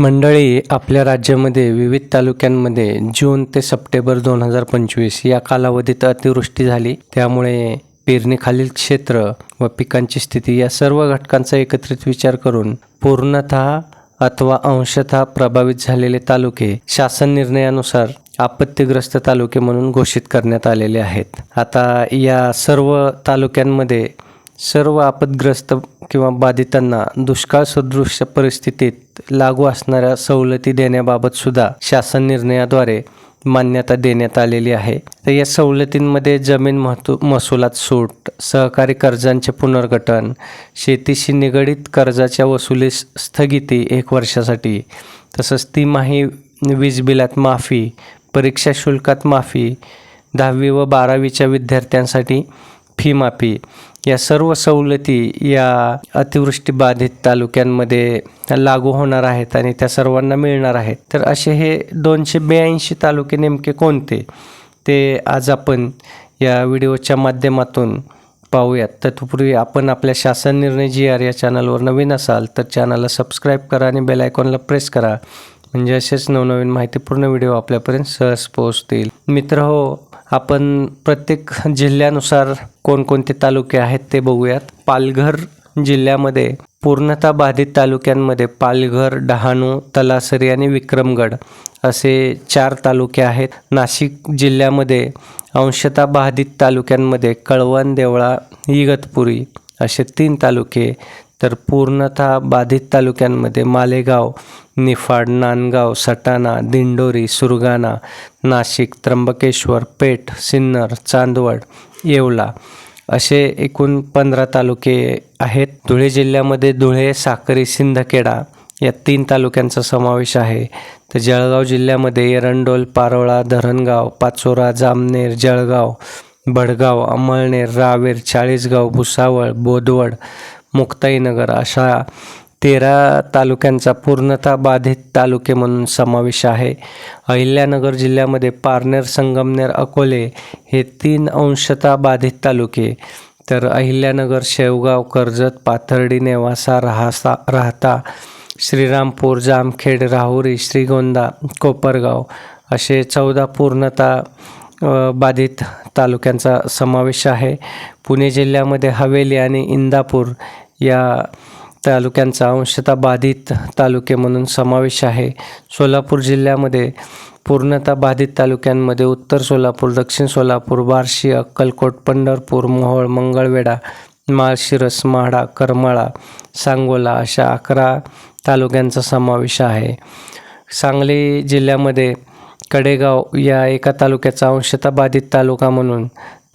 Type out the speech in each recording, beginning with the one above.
मंडळी आपल्या राज्यामध्ये विविध तालुक्यांमध्ये जून ते सप्टेंबर दोन हजार पंचवीस या कालावधीत अतिवृष्टी झाली. त्यामुळे पेरणीखालील क्षेत्र व पिकांची स्थिती या सर्व घटकांचा एकत्रित विचार करून पूर्णतः अथवा अंशतः प्रभावित झालेले तालुके शासन निर्णयानुसार आपत्तीग्रस्त तालुके म्हणून घोषित करण्यात आलेले आहेत. आता या सर्व तालुक्यांमध्ये सर्व आपदग्रस्त किंवा बाधितांना दुष्काळ सदृश परिस्थितीत लागू असणाऱ्या सवलती देण्याबाबत सुद्धा शासन निर्णयाद्वारे मान्यता देण्यात आलेली आहे. तर या सवलतींमध्ये जमीन महतू महसुलात सूट सहकारी कर्जांचे पुनर्गठन शेतीशी निगडीत कर्जाच्या वसुलीस स्थगिती एक वर्षासाठी तसंच तिमाही वीज बिलात माफी परीक्षा शुल्कात माफी दहावी व बारावीच्या विद्यार्थ्यांसाठी फी माफी या सर्व सवलती या अतिवृष्टी बाधित तालुक्यांमध्ये लागू होणार आहेत आणि त्या सर्वांना मिळणार आहेत. तर असे हे दोनशे ब्याऐंशी तालुके नेमके कोणते? ते आज आपण या व्हिडिओच्या माध्यमातून पाहूयात. तत्पूर्वी आपण आपल्या शासन निर्णय जी आर या चॅनलवर नवीन असाल तर चॅनलला सबस्क्राईब करा आणि बेल आयकॉनला प्रेस करा. म्हणजे असेच नवनवीन माहितीपूर्ण व्हिडिओ आपल्यापर्यंत सहज पोहोचतील. मित्र हो आपण प्रत्येक जिल्ह्यानुसार कोणकोणते तालुके आहेत ते बघूयात. पालघर जिल्ह्यामध्ये पूर्णतः बाधित तालुक्यांमध्ये पालघर डहाणू तलासरी आणि विक्रमगड असे चार तालुके आहेत. नाशिक जिल्ह्यामध्ये अंशतः बाधित तालुक्यांमध्ये कळवण देवळा इगतपुरी असे तीन तालुके तर पूर्णतः बाधित तालुक्यांमध्ये मालेगाव निफाड नांदगाव सटाणा दिंडोरी सुरगाणा नाशिक त्र्यंबकेश्वर पेठ सिन्नर चांदवड येवला असे एकूण पंधरा तालुके आहेत. धुळे जिल्ह्यामध्ये धुळे साक्री सिंदखेडा या तीन तालुक्यांचा समावेश आहे. तर जळगाव जिल्ह्यामध्ये एरंडोल पारोळा धरणगाव पाचोरा जामनेर जळगाव भडगाव अमळनेर रावेर चाळीसगाव भुसावळ बोदवड मुक्ताईनगर अशा तेरा तालुक्यांचा पूर्णतः बाधित तालुके म्हणून समावेश आहे. अहिल्यानगर जिल्ह्यामध्ये पारनेर संगमनेर अकोले हे तीन अंशतः बाधित तालुके. तर अहिल्यानगर शेवगाव कर्जत पाथर्डी नेवासा राहसा राहता श्रीरामपूर जामखेड राहुरी श्रीगोंदा कोपरगाव असे चौदा पूर्णतः बाधित तालुक्यांचा समावेश आहे. पुणे जिल्ह्यामध्ये हवेली आणि इंदापूर या तालुक्यांचा अंशतः बाधित तालुके म्हणून समावेश आहे. सोलापूर जिल्ह्यामध्ये पूर्णतः बाधित तालुक्यांमध्ये उत्तर सोलापूर दक्षिण सोलापूर बार्शी अक्कलकोट पंढरपूर मोहोळ मंगळवेढा माळशिरस माढा करमाळा सांगोला अशा अकरा तालुक्यांचा समावेश आहे. सांगली जिल्ह्यामध्ये कडेगाव या एका तालुक्याचा अंशतः बाधित तालुका म्हणून.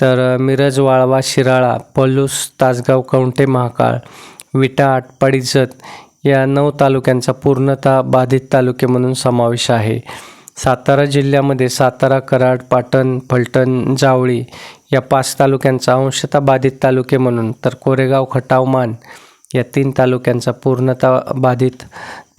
तर मिरज वाळवा शिराळा पलूस तासगाव कवंटे महाकाळ विटा पडिजत या नऊ तालुक्यांचा पूर्णतः बाधित तालुके म्हणून समावेश आहे. सातारा जिल्ह्यामध्ये सातारा कराड पाटण फलटण जावळी या पाच तालुक्यांचा अंशतः बाधित तालुके म्हणून तर कोरेगाव खटाव मान या तीन तालुक्यांचा पूर्णतः बाधित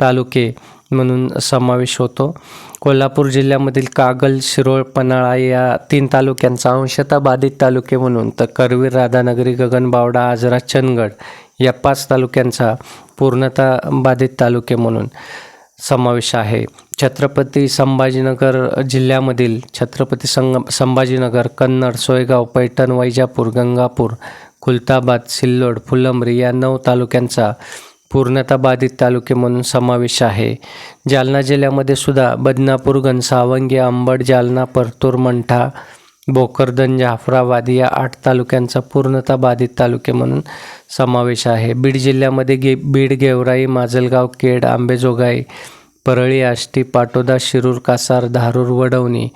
तालुके म्हणून समावेश होतो. कोल्हापूर जिल्ह्यामधील कागल शिरोळ पन्हाळा या तीन तालुक्यांचा अंशतः बाधित तालुके म्हणून तर करवीर राधानगरी गगनबावडा आजरा चंदगड या पाच तालुक्यांचा पूर्णतः बाधित तालुके म्हणून समावेश आहे. छत्रपती संभाजीनगर जिल्ह्यामधील छत्रपती संग संभाजीनगर कन्नड सोयगाव पैठण वैजापूर गंगापूर खुलताबाद सिल्लोड फुलंब्री या नऊ तालुक्यांचा पूर्णतः बाधित तालुके म्हणून समावेश आहे. जालना जिल्ह्यामध्ये सुद्धा बदनापूर घनसावंगी अंबड जालना परतूर मंठा भोकरदन जाफराबाद या आठ तालुक्यांचा पूर्णतः बाधित तालुके म्हणून समावेश आहे. बीड जिल्ह्यामध्ये गे बीड गेवराई माजलगाव केड आंबेजोगाई परळी आष्टी पाटोदा शिरूर कासार धारूर वडवणी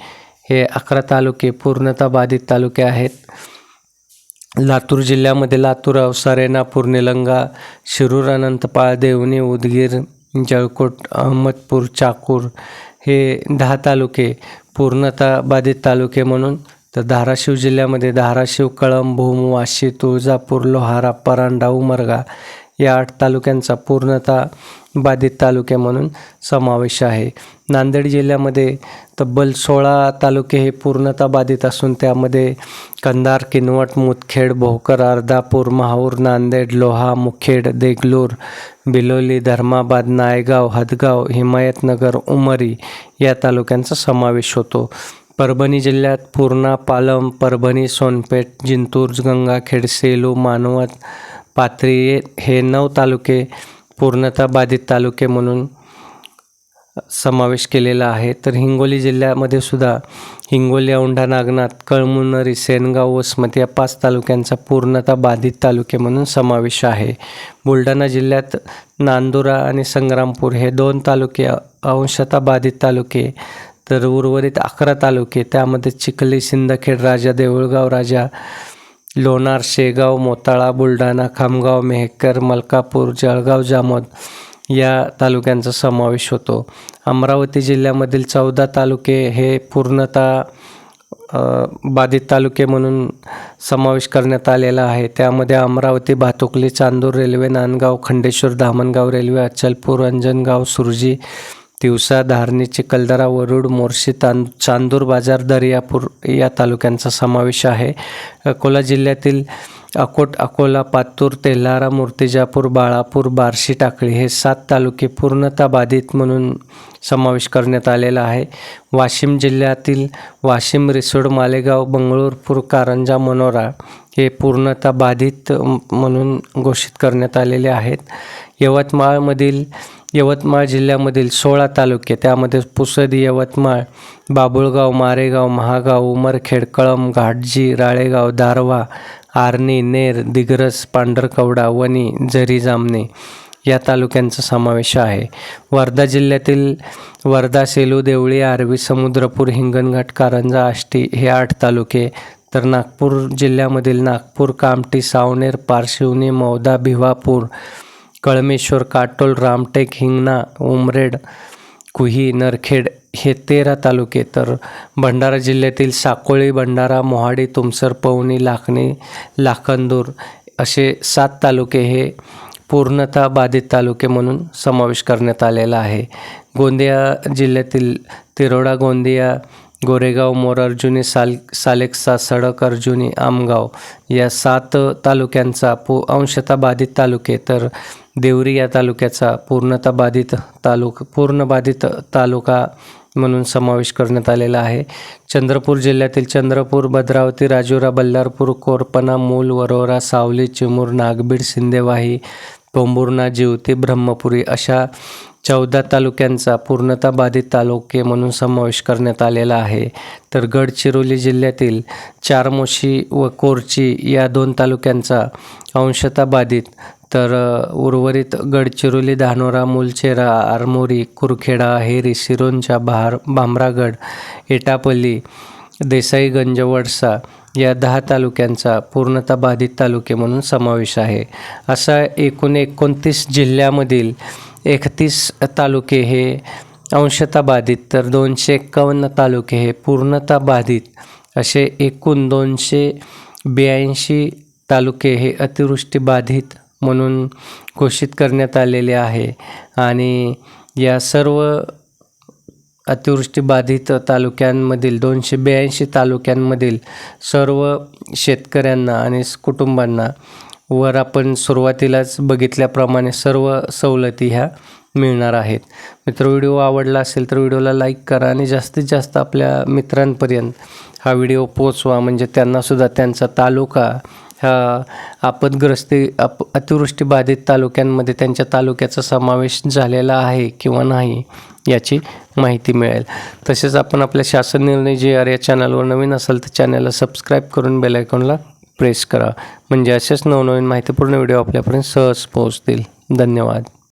हे अकरा तालुके पूर्णतः बाधित तालुके आहेत. लातूर जिल्ह्यामध्ये लातूर अवसारे नापूर निलंगा शिरूर अनंतपाळ देवणी उदगीर जळकोट अहमदपूर चाकूर हे दहा तालुके पूर्णतः बाधित तालुके म्हणून तर धाराशिव जिल्ह्यामध्ये धाराशिव कळंब भूम वाशी तुळजापूर लोहारा परांडा उमरगा या आठ तालुक्यांचा पूर्णतः बाधित तालुके म्हणून समावेश आहे. नांदेड जिल्ह्यामध्ये तब्बल सोळा तालुके हे पूर्णतः बाधित असून त्यामध्ये कंधार किनवट मुदखेड भोकर अर्धापूर माहूर नांदेड लोहा मुखेड देगलूर बिलोली धर्माबाद नायगाव हदगाव हिमायतनगर उमरी या तालुक्यांचा समावेश होतो. परभणी जिल्ह्यात पूर्णा पालम परभणी सोनपेठ जिंतूर गंगाखेड सेलू मानवत पाथरी हे नऊ तालुके पूर्णतः बाधित तालुके म्हणून समावेश केलेला आहे. तर हिंगोली जिल्ह्यामध्ये सुद्धा हिंगोली औंढा नागनाथ कळमुनरी सेनगाव वसमत या पाच तालुक्यांचा पूर्णतः बाधित तालुके म्हणून समावेश आहे. बुलढाणा जिल्ह्यात नांदुरा आणि संग्रामपूर हे दोन तालुके अंशतः बाधित तालुके तर उर्वरित अकरा तालुके त्यामध्ये चिखली सिंदखेड राजा देऊळगाव राजा लोणार शेगाव मोताळा बुलढाणा खामगाव मेहकर मलकापूर जळगाव जामोद या तालुक्यांचा समावेश होतो. अमरावती जिल्ह्यामधील चौदा तालुके हे पूर्णतः बाधित तालुके म्हणून समावेश करण्यात आलेला आहे. त्यामध्ये अमरावती भातुकली चांदूर रेल्वे नांदगाव खंडेश्वर धामणगाव रेल्वे अचलपूर अंजनगाव सुरजी तिवसा धारणी चिखलदरा वरुड मोर्शी तां चांदूर बाजार दर्यापूर या तालुक्यांचा समावेश आहे. अकोला जिल्ह्यातील अकोट अकोला पातूर तेल्हारा मूर्तिजापूर बाळापूर बार्शी टाकळी हे सात तालुके पूर्णतः बाधित म्हणून समावेश करण्यात आलेला आहे. वाशिम जिल्ह्यातील वाशिम रिसोड मालेगाव बंगळूरपूर कारंजा मनोरा हे पूर्णतः बाधित म्हणून घोषित करण्यात आलेले आहेत. यवतमाळमधील यवतमाळ जिल्ह्यामधील सोळा तालुके त्यामध्ये पुसदी यवतमाळ बाबुळगाव मारेगाव महागाव उमरखेड कळम घाटजी राळेगाव दारवा आर्णी नेर दिग्रस पांढरकवडा वणी झरी जामणे या तालुक्यांचा समावेश आहे. वर्धा जिल्ह्यातील वर्धा सेलू देवळी आरवी समुद्रपूर हिंगणघाट कारंजा आष्टी हे आठ तालुके तर नागपूर जिल्ह्यामधील नागपूर कामठी सावनेर पारशिवनी मौदा भिवापूर कळमेश्वर काटोल रामटेक हिंगणा उमरेड कुही नरखेड हे तेरा तालुके. तर भंडारा जिल्ह्यातील साकोळी भंडारा मोहाडी तुमसर पवनी लाखणी लाखंदूर असे सात तालुके हे पूर्णतः बाधित तालुके म्हणून समावेश करण्यात आलेला आहे. गोंदिया जिल्ह्यातील तिरोडा गोंदिया गोरेगाव मोरार्जुनी साल सालेक्सा सडक अर्जुनी आमगाव या सात तालुक्यांचा पू अंशतः बाधित तालुके. तर देवरी या तालुक्याचा पूर्णता बाधित तालुक पूर्ण बाधित तालुका म्हणून समावेश करण्यात आलेला आहे. चंद्रपूर जिल्ह्यातील चंद्रपूर भद्रावती राजुरा बल्लारपूर कोरपणा मूल वरोरा सावली चिमूर नागबीड सिंदेवाही पोंबुर्णा जिवती ब्रह्मपुरी अशा चौदा तालुक्यांचा पूर्णता बाधित तालुके म्हणून समावेश करण्यात आलेला आहे. तर गडचिरोली जिल्ह्यातील चारमोशी व कोरची या दोन तालुक्यांचा अंशता बाधित तर उर्वरित गडचिरोली धानोरा मुलचेरा आरमोरी कुरखेडा हेरी सिरोंचा भार भामरागड एटापल्ली देसाईगंज वडसा या दहा तालुक्यांचा पूर्णतः बाधित तालुके म्हणून समावेश आहे. असा एकूण एकोणतीस जिल्ह्यामधील एकतीस तालुके हे अंशतः बाधित तर दोनशे एक्कावन्न तालुके हे पूर्णतः बाधित असे एकूण दोनशे ब्याऐंशी तालुके हे अतिवृष्टी बाधित म्हणून घोषित करण्यात आलेले आहे. आणि या सर्व अतिवृष्टी बाधित तालुक्यांमधील दोनशे ब्याऐंशी तालुक्यांमधील सर्व शेतकऱ्यांना आणि कुटुंबांना वर आपण सुरुवातीलाच बघितल्याप्रमाणे सर्व सवलती ह्या मिळणार आहेत. मित्र व्हिडिओ आवडला असेल तर व्हिडिओला लाईक करा आणि जास्तीत जास्त आपल्या मित्रांपर्यंत हा व्हिडिओ पोचवा म्हणजे त्यांनासुद्धा त्यांचा तालुका ह्या आपदग्रस्ती अप अतिवृष्टी बाधित तालुक्यांमध्ये त्यांच्या तालुक्याचा समावेश झालेला आहे किंवा नाही याची माहिती मिळेल. तसेच आपण आपल्या शासन निर्णय जे आर या चॅनलवर नवीन असाल तर चॅनलला सबस्क्राईब करून बेल आयकॉनला प्रेस करा. म्हणजे असेच नवनवीन माहितीपूर्ण व्हिडिओ आपल्यापर्यंत सहज पोहोचतील. धन्यवाद.